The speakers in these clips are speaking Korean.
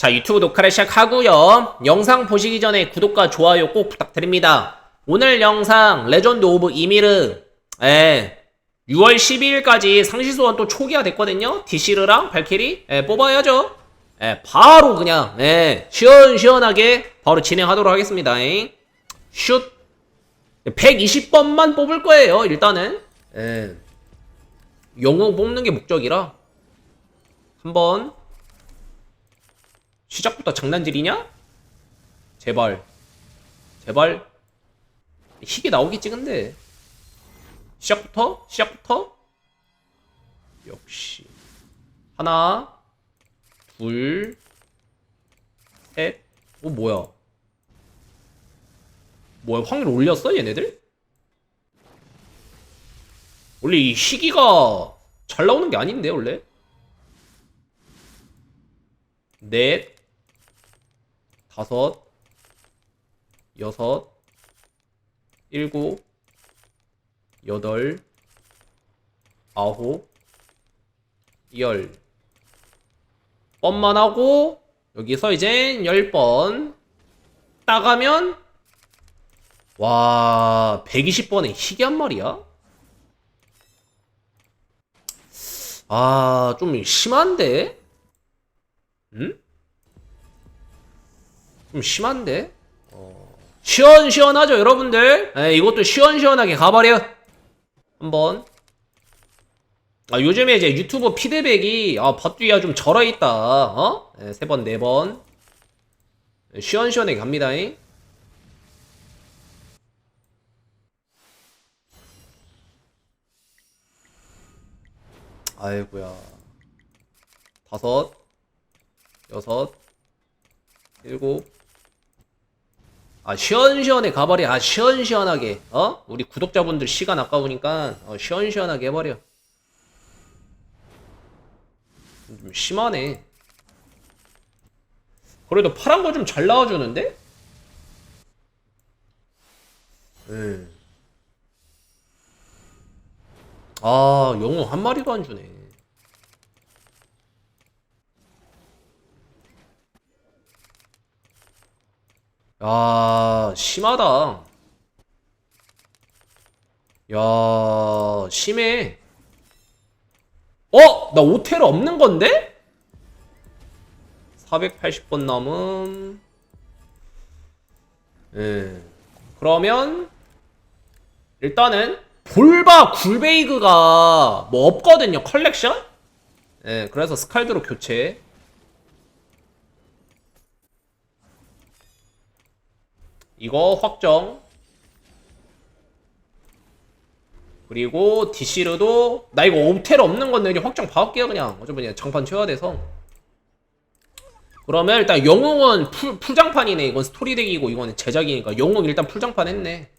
자, 유튜브 녹화를 시작하고요. 영상 보시기 전에 구독과 좋아요 꼭 부탁드립니다. 오늘 영상 레전드 오브 이미르 예. 6월 12일까지 상시 소환 또 초기화 됐거든요. 디시르랑 발키리 예, 뽑아야죠. 예, 바로 그냥 예, 시원시원하게 바로 진행하도록 하겠습니다. 잉. 슛 120번만 뽑을 거예요. 일단은 예. 영웅 뽑는 게 목적이라 한번 시작부터 장난질이냐? 제발 제발 희게 나오겠지 근데 시작부터? 시작부터? 역시 하나 둘 셋, 어 뭐야 뭐야 확률 올렸어 얘네들? 원래 이 희기가 잘 나오는 게 아닌데 원래 넷 다섯 여섯 일곱 여덟 아홉 열 번만 하고 여기서 이젠 열 번 따가면 와 120번에 희귀 한 마리야? 아 좀 심한데? 응? 좀 심한데? 어... 시원시원하죠 여러분들? 에, 이것도 시원시원하게 가버려 한번 아 요즘에 이제 유튜브 피드백이 아 밭뒤야 좀 절어있다 어? 에, 세 번, 네 번 시원시원하게 갑니다잉 아이고야 다섯 여섯 일곱 아 시원시원해 가버려. 아 시원시원하게. 어? 우리 구독자분들 시간 아까우니까 어, 시원시원하게 해버려. 좀 심하네. 그래도 파란 거 좀 잘 나와주는데? 음. 아 영웅 한 마리도 안 주네 야, 심하다. 야, 심해. 어? 나 오테르 없는 건데? 480번 남음. 예. 그러면, 일단은, 볼바 굴베이그가 뭐 없거든요, 컬렉션? 예, 그래서 스칼드로 교체. 이거 확정. 그리고 디시르도 나 이거 옵텔 없는 건데 확정 받을게요 그냥. 어차피 그냥 장판 쳐야 돼서. 그러면 일단 영웅은 풀, 풀장판이네. 이건 스토리덱이고 이거는 제작이니까. 영웅 일단 풀장판 했네.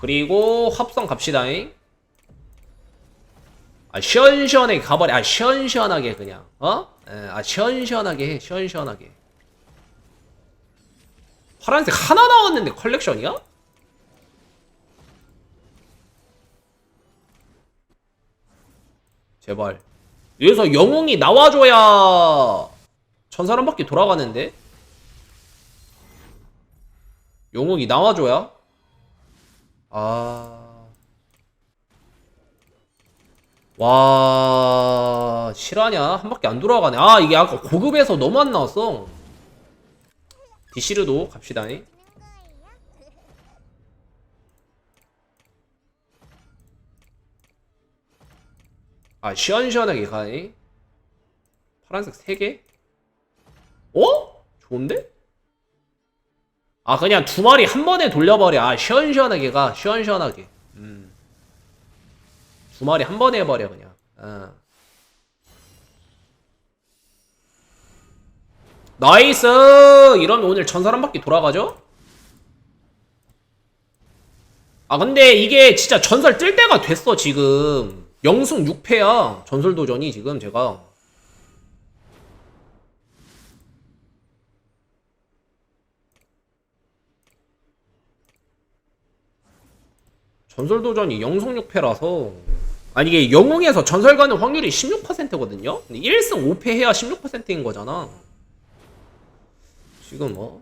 그리고 합성 갑시다잉. 아 시원시원하게 가버려. 아 시원시원하게 그냥. 어? 에, 아 시원시원하게 해. 시원시원하게 파란색 하나 나왔는데 컬렉션이야? 제발. 여기서 영웅이 나와줘야 천사람 바퀴 돌아가는데? 영웅이 나와줘야? 아... 와... 실화냐? 한 바퀴 안 돌아가네. 아 이게 아까 고급에서 너무 안 나왔어 디시르도 갑시다. 아 시원시원하게 가네. 파란색 3개? 어? 좋은데? 아 그냥 두 마리 한 번에 돌려버려. 아 시원시원하게 가. 시원시원하게. 음. 두 마리 한 번에 해버려 그냥. 아. 나이스! 이러면 오늘 한 바퀴 돌아가죠? 아 근데 이게 진짜 전설 뜰 때가 됐어 지금. 영승 6패야 전설 도전이 지금 제가. 전설 도전이 영승 6패라서. 아니 이게 영웅에서 전설 가는 확률이 16%거든요? 근데 1승 5패 해야 16%인 거잖아 지금 뭐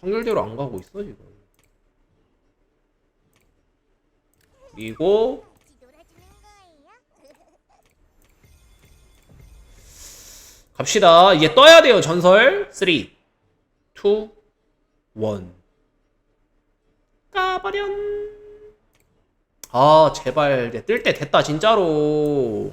확률대로 안 가고 있어 지금. 그리고 갑시다. 이제 떠야 돼요, 전설. 3, 2, 1. 까버련. 아, 제발. 이제 뜰때 됐다, 진짜로.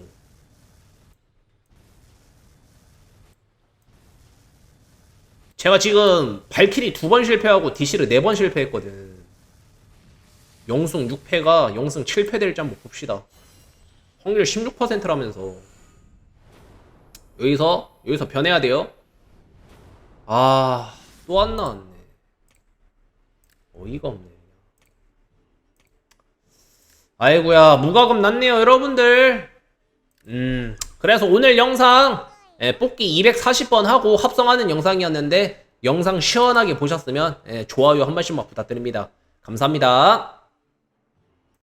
제가 지금 발키리 두 번 실패하고 디시를 네 번 실패했거든. 영승 6패가 영승 7패 될지 한번 봅시다. 확률 16%라면서. 여기서 여기서 변해야 돼요. 아, 또 안 나왔네. 어이가 없네. 아이고야, 무과금 났네요, 여러분들. 음, 그래서 오늘 영상 예, 뽑기 240번 하고 합성하는 영상이었는데 영상 시원하게 보셨으면 예, 좋아요 한 번씩만 부탁드립니다. 감사합니다.